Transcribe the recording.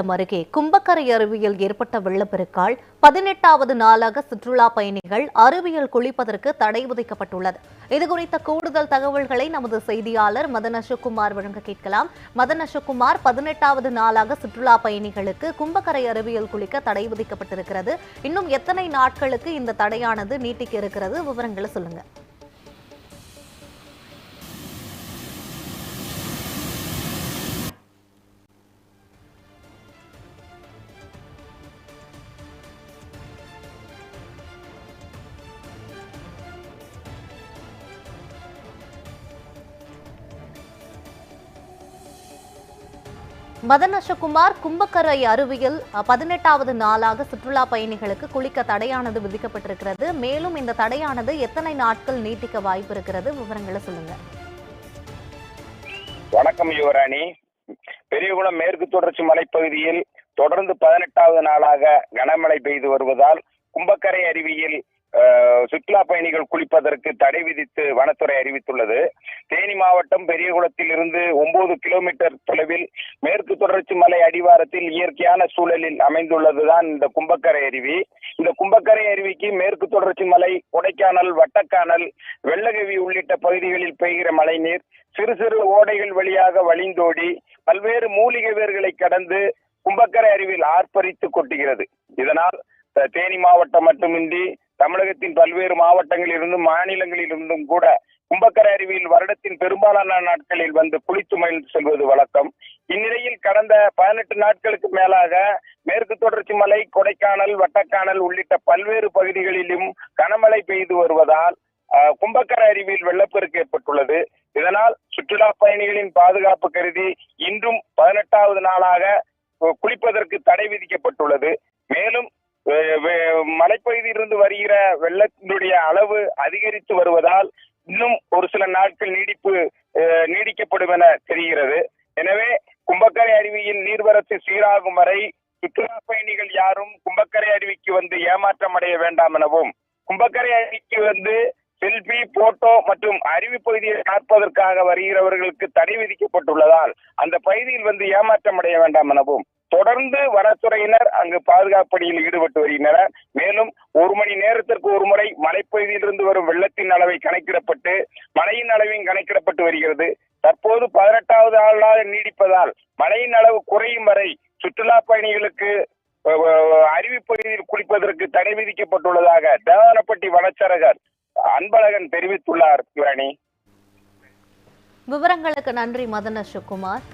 அருகே கும்பக்கரை அருவியில் ஏற்பட்ட வெள்ளப்பெருக்கால் பதினெட்டாவது நாளாக சுற்றுலா பயணிகள் அருவியில் குளிப்பதற்கு தடை விதிக்கப்பட்டுள்ளது. இதுகுறித்த கூடுதல் தகவல்களை நமது செய்தியாளர் மதன் அசோக்குமார் வழங்க கேட்கலாம். மதன் அசோக்குமார் பதினெட்டாவது நாளாக சுற்றுலா பயணிகளுக்கு கும்பக்கரை அருவியில் குளிக்க தடை விதிக்கப்பட்டிருக்கிறது. இன்னும் எத்தனை நாட்களுக்கு இந்த தடையானது நீட்டிக்க இருக்கிறது? விவரங்களை சொல்லுங்க. மதநஷகுமார் கும்பக்கரை அருவியில் பதினெட்டாவது நாளாக சுற்றுலா பயணிகளுக்கு குளிக்க தடையானது விதிக்கப்பட்டிருக்கிறது. மேலும் இந்த தடையானது எத்தனை நாட்கள் நீட்டிக்க வாய்ப்பு இருக்கிறது? விவரங்களை சொல்லுங்க. வணக்கம் யுவராணி. பெரியகுளம் மேற்கு தொடர்ச்சி மலைப்பகுதியில் தொடர்ந்து பதினெட்டாவது நாளாக கனமழை பெய்து வருவதால் கும்பக்கரை அருவியில் சுற்றுலா பயணிகள் குளிப்பதற்கு தடை விதித்து வனத்துறை அறிவித்துள்ளது. தேனி மாவட்டம் பெரியகுளத்தில் இருந்து ஒன்பது கிலோமீட்டர் தொலைவில் மேற்கு தொடர்ச்சி மலை அடிவாரத்தில் இயற்கையான சூழலில் அமைந்துள்ளதுதான் இந்த கும்பக்கரை அருவி. இந்த கும்பக்கரை அருவிக்கு மேற்கு தொடர்ச்சி மலை கொடைக்கானல் வட்டக்கானல் வெள்ளகவி உள்ளிட்ட பகுதிகளில் பெய்கிற மழைநீர் சிறு சிறு ஓடைகள் வழியாக வழிந்தோடி பல்வேறு மூலிகை வேர்களை கடந்து கும்பக்கரை அருவியில் ஆர்ப்பரித்து கொட்டுகிறது. இதனால் தேனி மாவட்டம் மட்டுமின்றி தமிழகத்தின் பல்வேறு மாவட்டங்களில் இருந்தும் மாநிலங்களில் இருந்தும் கூட கும்பக்கரை அருவியில் வருடத்தின் பெரும்பாலான நாட்களில் வந்து குளித்து மகிழ்ந்து செல்வது வழக்கம். இந்நிலையில் கடந்த பதினெட்டு நாட்களுக்கு மேலாக மேற்கு தொடர்ச்சி மலை கொடைக்கானல் வட்டக்கானல் உள்ளிட்ட பல்வேறு பகுதிகளிலும் கனமழை பெய்து வருவதால் கும்பக்கரை அருவியில் வெள்ளப்பெருக்கு ஏற்பட்டுள்ளது. இதனால் சுற்றுலா பயணிகளின் பாதுகாப்பு கருதி இன்றும் பதினெட்டாவது நாளாக குளிப்பதற்கு தடை விதிக்கப்பட்டுள்ளது. மேலும் மலைப்பகுதியிலிருந்து வருகிற வெள்ளத்தினுடைய அளவு அதிகரித்து வருவதால் இன்னும் ஒரு சில நாட்கள் நீடிப்பு அஹ், நீடிக்கப்படும் என தெரிகிறது. எனவே கும்பக்கரை அருவியின் நீர்வரத்து சீராகும் வரை சுற்றுலா பயணிகள் யாரும் கும்பக்கரை அருவிக்கு வந்து ஏமாற்றம் அடைய வேண்டாம் எனவும் கும்பக்கரை அருவிக்கு வந்து செல்பி போட்டோ மற்றும் அருவி பகுதியை பார்ப்பதற்காக வருகிறவர்களுக்கு தடை விதிக்கப்பட்டுள்ளதால் அந்த பகுதியில் வந்து ஏமாற்றம் அடைய வேண்டாம் எனவும் தொடர்ந்து வனத்துறையினர் அங்கு பாதுகாப்பு பணியில் ஈடுபட்டு வருகின்றனர். மேலும் ஒரு மணி நேரத்திற்கு ஒரு முறை மலைப்பகுதியிலிருந்து வரும் வெள்ளத்தின் அளவை கணக்கிடப்பட்டு மழையின் அளவையும் கணக்கிடப்பட்டு வருகிறது. தற்போது பதினெட்டாவது ஆளாக நீடிப்பதால் மழையின் அளவு குறையும் வரை சுற்றுலா பயணிகளுக்கு அருவிப்பகுதியில் அருவி பகுதியில் குளிப்பதற்கு தடை விதிக்கப்பட்டுள்ளதாக தேவனப்பட்டி வனச்சரகர் அன்பழகன் தெரிவித்துள்ளார். இரணி விவரங்களுக்கு நன்றி மதன சுகுமார்